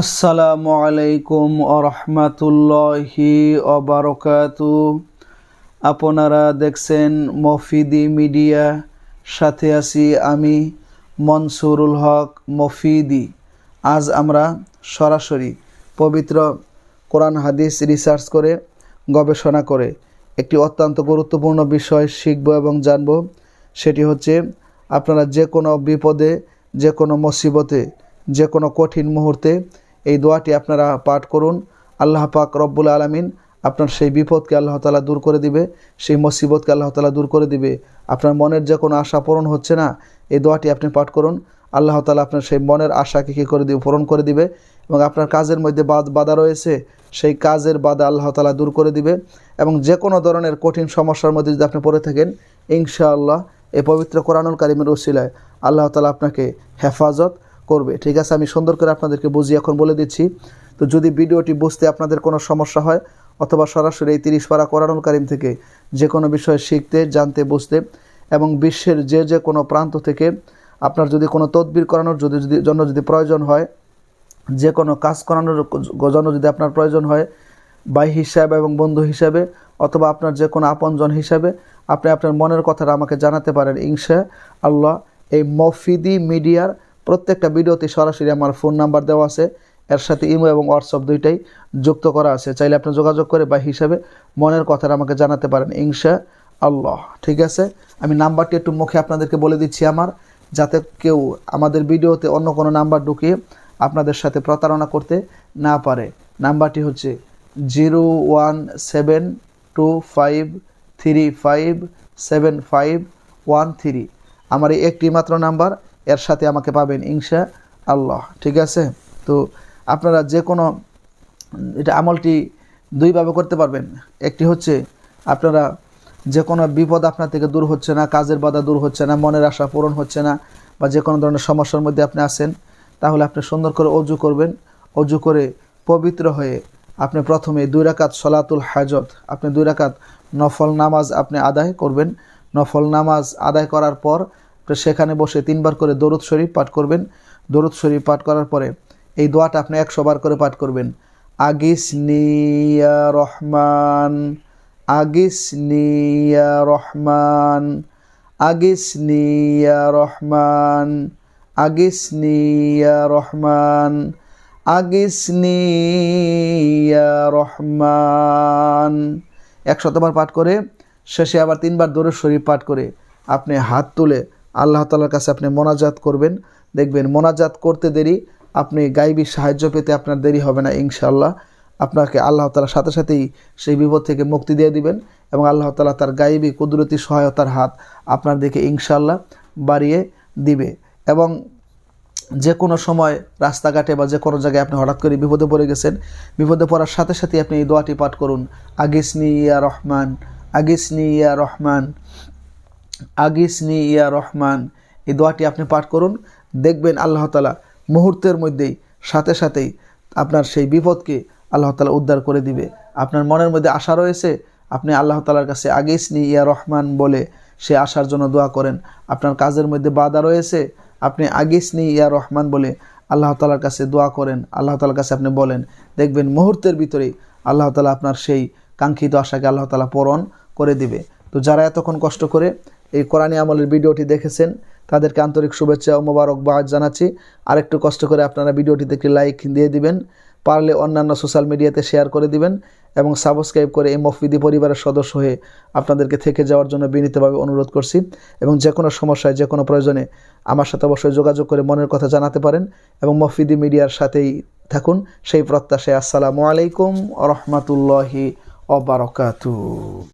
আসসালামু আলাইকুম আরহামাতুল্লাহি অবারকাতু আপনারা দেখছেন মফিদি মিডিয়া, সাথে আছি আমি মনসুরুল হক মফিদি। আজ আমরা সরাসরি পবিত্র কোরআন হাদিস রিসার্চ করে, গবেষণা করে একটি অত্যন্ত গুরুত্বপূর্ণ বিষয় শিখব এবং জানব। সেটি হচ্ছে আপনারা যে কোনো বিপদে, যে কোনো মুসিবতে, যে কোনো কঠিন মুহূর্তে এই দোয়াটি আপনারা পাঠ করুন। আল্লাহ পাক রব্বুল আলমিন আপনার সেই বিপদকে আল্লাহ তালা দূর করে দিবে, সেই মুসিবতকে আল্লাহ তালা দূর করে দিবে। আপনার মনের যে কোনো আশা পূরণ হচ্ছে না, এই দোয়াটি আপনি পাঠ করুন। আল্লাহ তালা আপনার সেই মনের আশাকে কী করে দিবে, পূরণ করে দিবে এবং আপনার কাজের মধ্যে বাদ বাধা রয়েছে, সেই কাজের বাধা আল্লাহ তালা দূর করে দিবে এবং যে কোনো ধরনের কঠিন সমস্যার মধ্যে যদি আপনি পড়ে থাকেন, ইনশাআল্লাহ এই পবিত্র কোরআনুল কারিমের ওসিলায় আল্লাহ তালা আপনাকে হেফাজত করবে। ঠিক আছে, আমি সুন্দর করে আপনাদেরকে বুঝিয়ে এখন বলে দিচ্ছি। তো যদি ভিডিওটি বুঝতে আপনাদের কোনো সমস্যা হয়, অথবা সরাসরি এই তিরিশ পারা কোরআনুল কারিম থেকে যে কোনো বিষয় শিখতে, জানতে, বুঝতে এবং বিশ্বের যে যে কোনো প্রান্ত থেকে আপনার যদি কোনো তদবির করানোর যদি যদি জন্য যদি প্রয়োজন হয়, যে কোনো কাজ করানোর জন্য যদি আপনার প্রয়োজন হয়, ভাই হিসাবে এবং বন্ধু হিসাবে, অথবা আপনার যে কোনো আপনজন হিসাবে, আপনি আপনার মনের কথাটা আমাকে জানাতে পারেন, ইনশা আল্লাহ। এই মফিদি মিডিয়ার প্রত্যেকটা ভিডিওতে সরাসরি আমার ফোন নাম্বার দেওয়া আছে। এর সাথে ইমো এবং হোয়াটসঅ্যাপ দুইটাই যুক্ত করা আছে। চাইলে আপনি যোগাযোগ করে বা হিসাবে মনের কথাটা আমাকে জানাতে পারেন ইনশা আল্লাহ ঠিক আছে? আমি নাম্বারটি একটু মুখে আপনাদেরকে বলে দিচ্ছি আমার, যাতে কেউ আমাদের ভিডিওতে অন্য কোনো নাম্বার ঢুকিয়ে আপনাদের সাথে প্রতারণা করতে না পারে। নাম্বারটি হচ্ছে zero one seven two five three five seven five one three. আমার এই একটি মাত্র নাম্বার এর সাথে আমাকে পাবেন ইনশা আল্লাহ। ঠিক আছে? তো আপনারা যে কোনো, এটা আমলটি দুইভাবে করতে পারবেন। একটি হচ্ছে আপনারা যে কোনো বিপদ আপনার থেকে দূর হচ্ছে না, কাজের বাধা দূর হচ্ছে না, মনের আশা পূরণ হচ্ছে না, বা যে কোনো ধরনের সমস্যার মধ্যে আপনি আছেন, তাহলে আপনি সুন্দর করে অজু করবেন। অজু করে পবিত্র হয়ে আপনি প্রথমে দুই রাকাত সলাতুল হাজত, আপনি দুই রাকাত নফল নামাজ আপনি আদায় করবেন। নফল নামাজ আদায় করার পর সেখানে বসে তিনবার করে দরুদ শরীফ পাঠ করবেন। দরুদ শরীফ পাঠ করার পরে এই দোয়াটা আপনি একশো বার করে পাঠ করবেন। আগিস নিয়া রহমান, আগিস নিয়া রহমান, আগিস নিয়া রহমান, আগিস নিয়া রহমান, আগিস নিয়া রহমান। একশতবার পাঠ করে, শেষে আবার তিনবার দরুদ শরীফ পাঠ করে আপনি হাত তুলে আল্লাহ তালার কাছে আপনি মোনাজাত করবেন। দেখবেন মোনাজাত করতে দেরি, আপনি গাইবী সাহায্য পেতে আপনার দেরি হবে না ইনশাল্লাহ আপনাকে আল্লাহ তালার সাথে সাথেই সেই বিপদ থেকে মুক্তি দিয়ে দিবেন এবং আল্লাহ তালা তার গাইবী কুদরতি সহায়তার হাত আপনার দিকে ইনশাল্লাহ বাড়িয়ে দিবে। এবং যে কোনো সময় রাস্তাঘাটে বা যে কোনো জায়গায় আপনি হঠাৎ করে বিপদে পড়ে গেছেন, বিপদে পড়ার সাথে সাথে আপনি এই দোয়াটি পাঠ করুন। আগিসনি ইয়া রহমান আগিসনি ইয়া রহমান। আগিসনি ইয়া রহমান। এই দোয়াটি আপনি পাঠ করুন। দেখবেন আল্লাহ তালা মুহূর্তের মধ্যেই, সাথে সাথেই আপনার সেই বিপদকে আল্লাহ তালা উদ্ধার করে দিবে। আপনার মনের মধ্যে আশা রয়েছে, আপনি আল্লাহ তালার কাছে আগিসনি ইয়া রহমান বলে সে আসার জন্য দোয়া করেন। আপনার কাজের মধ্যে বাধা রয়েছে, আপনি আগিসনি ইয়া রহমান বলে আল্লাহ তালার কাছে দোয়া করেন। আল্লাহ তালার কাছে আপনি বলেন। দেখবেন মুহূর্তের ভিতরেই আল্লাহ তালা আপনার সেই কাঙ্ক্ষিত আশাকে আল্লাহ তালা পূরণ করে দিবে। তো যারা এতক্ষণ কষ্ট করে এই কোরআনী আমলের ভিডিওটি দেখেছেন, তাদেরকে আন্তরিক শুভেচ্ছা ও মোবারকবাদ জানাচ্ছি। আরেকটু কষ্ট করে আপনারা ভিডিওটিতে একটি লাইক দিয়ে দিবেন, পারলে অন্যান্য সোশ্যাল মিডিয়াতে শেয়ার করে দিবেন এবং সাবস্ক্রাইব করে এই মফিদি পরিবারের সদস্য হয়ে আপনাদেরকে থেকে যাওয়ার জন্য বিনীতভাবে অনুরোধ করছি এবং যে কোনো সমস্যায়, যে কোনো প্রয়োজনে আমার সাথে অবশ্যই যোগাযোগ করে মনের কথা জানাতে পারেন এবং মফিদি মিডিয়ার সাথেই থাকুন। সেই প্রত্যাশায় আসসালামু আলাইকুম রহমতুল্লাহি অবরকাতু